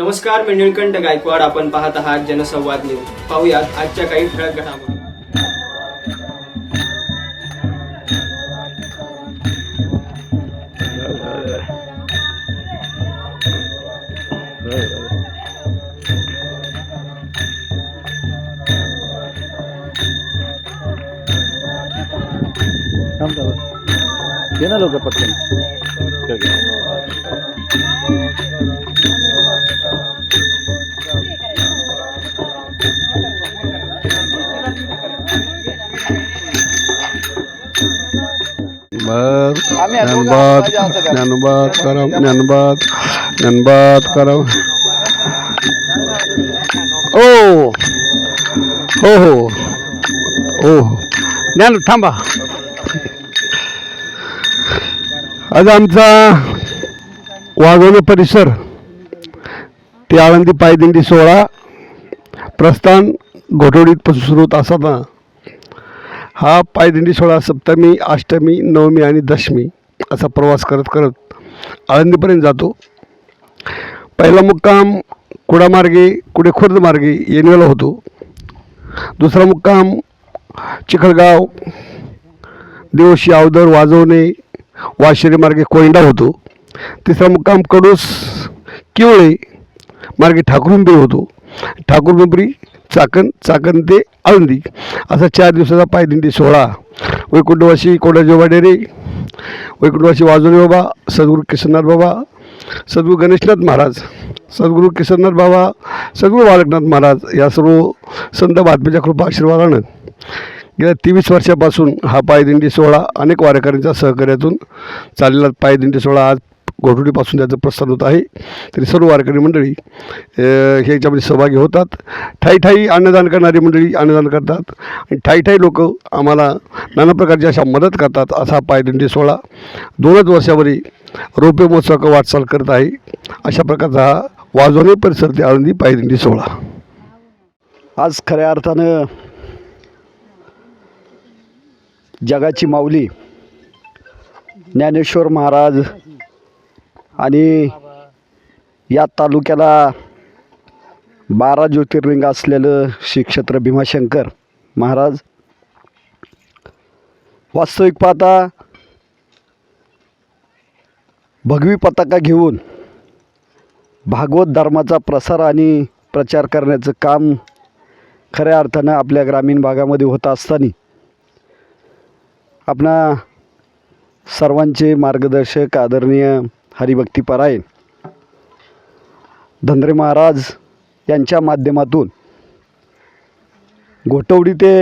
नमस्कार मी निळकंठ गायकवाड. आपण पाहत आहात जनसंवाद न्यूज. पाहूयात आजच्या काही ठळक घडामोडी. लवकर पटकन. ज्ञानबाद? ज्ञानबाद करा। ज्ञानबाद ज्ञानबाद करा। ओ। हो हो। हो हो ज्ञान थांबा। आज आमचा वाघोली परिसर ते आळंदी पायदिंडी सोहळा प्रस्थान घोटवडीत सुरू होत असताना हा पायदिंडी सोहळा सप्तमी अष्टमी नवमी आणि दशमी असा प्रवास करत करत आळंदीपर्यंत जातो. पहिला मुक्काम कुडामार्गे कुडे खुर्द मार्गे येनवेला होतो. दुसरा मुक्काम चिखलगाव देवशी अवदर वाजवणे वाशिरी मार्गे कोयंडा होतो. तिसरा मुक्काम कडूस किवळे मार्गे ठाकूरपिंपरी होतो. ठाकूरपिंपरी चाकण चाकण ते आळंदी असा चार दिवसाचा पायदिंडी सोहळा. वैकुंठवासी कोडाजोबा डेरे वैकुंठवासी वाजुरे बाबा सद्गुरू किशननाथ बाबा सद्गुरू गणेशनाथ महाराज सद्गुरू किशननाथ बाबा सद्गुरू बालकनाथ महाराज या सर्व संत बातमीच्या कृपा आशीर्वादानं गेल्या तेवीस वर्षापासून हा पायदिंडी सोहळा अनेक वारकऱ्यांच्या सहकार्यातून चाललेला पायदिंडी सोहळा आज घोटुडीपासून त्याचं प्रस्थान होत आहे. तरी सर्व वारकरी मंडळी हे ह्याच्यामध्ये सहभागी होतात. ठाई ठाई अन्नदान करणारी मंडळी अन्नदान करतात. आणि ठाई ठाई लोक आम्हाला नाना प्रकारची अशा मदत करतात असा पायदंडी पायदिंडी सोहळा दोनच वर्षावरी रौप्य महोत्सवाकडे वाटचाल करत आहे. अशा प्रकारचा हा वाजवणे परिसर ते आळंदी पायदिंडी सोहळा. आज खऱ्या अर्थानं जगाची माऊली ज्ञानेश्वर महाराज आणि या तालुक्याला बारा ज्योतिर्लिंग असलेलं श्री क्षेत्र भीमाशंकर महाराज. वास्तविक पाहता भगवी पताका घेऊन भागवत धर्माचा प्रसार आणि प्रचार करण्याचं काम खऱ्या अर्थानं आपल्या ग्रामीण भागामध्ये होत असताना आपणा सर्वांचे मार्गदर्शक आदरणीय हरिभक्तीपरायण धनरे महाराज यांच्या माध्यमातून घोटवडी ते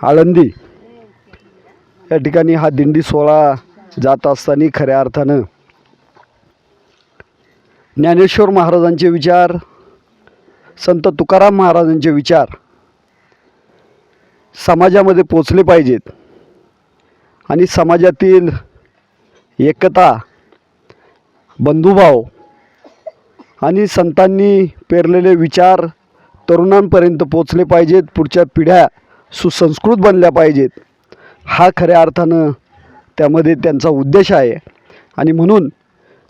आळंदी या ठिकाणी हा दिंडी सोहळा जात असताना खऱ्या अर्थानं ज्ञानेश्वर महाराजांचे विचार संत तुकाराम महाराजांचे विचार समाजामध्ये पोचले पाहिजेत. आणि समाजातील एकता बंधुभाव आणि संतांनी पेरलेले विचार तरुणांपर्यंत पोचले पाहिजेत. पुढच्या पिढ्या सुसंस्कृत बनल्या पाहिजेत. हा खऱ्या अर्थानं त्यामध्ये त्यांचा उद्देश आहे. आणि म्हणून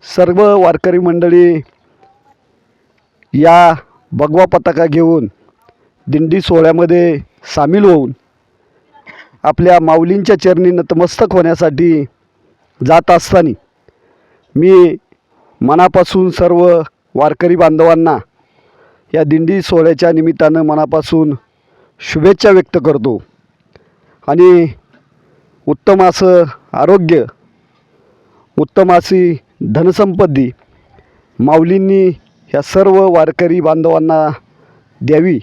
सर्व वारकरी मंडळी या भगवा पताका घेऊन दिंडी सोहळ्यामध्ये सामील होऊन आपल्या माऊलींच्या चरणी नतमस्तक होण्यासाठी जात असताना मी मनापासून सर्व वारकरी बांधवांना या दिंडी सोहळ्याच्या निमित्तानं मनापासून शुभेच्छा व्यक्त करतो. आणि उत्तम असं आरोग्य उत्तम अशी धनसंपत्ती माऊलींनी ह्या सर्व वारकरी बांधवांना द्यावी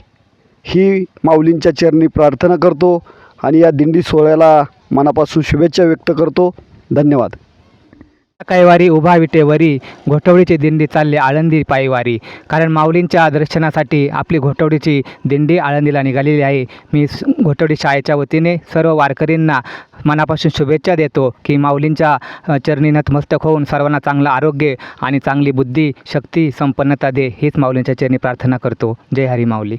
ही माऊलींच्या चरणी प्रार्थना करतो आणि या दिंडी सोहळ्याला मनापासून शुभेच्छा व्यक्त करतो. धन्यवाद. कैवारी उभा विटेवरी घोटवडीची दिंडी चालली आळंदी पायवारी. कारण माऊलींच्या दर्शनासाठी आपली घोटवडीची दिंडी आळंदीला निघालेली आहे. मी घोटवडी शाळेच्या वतीने सर्व वारकरींना मनापासून शुभेच्छा देतो की माऊलींच्या चरणी नतमस्तक होऊन सर्वांना चांगलं आरोग्य आणि चांगली बुद्धी शक्ती संपन्नता दे हीच माऊलींच्या चरणी प्रार्थना करतो. जय हरी माऊली.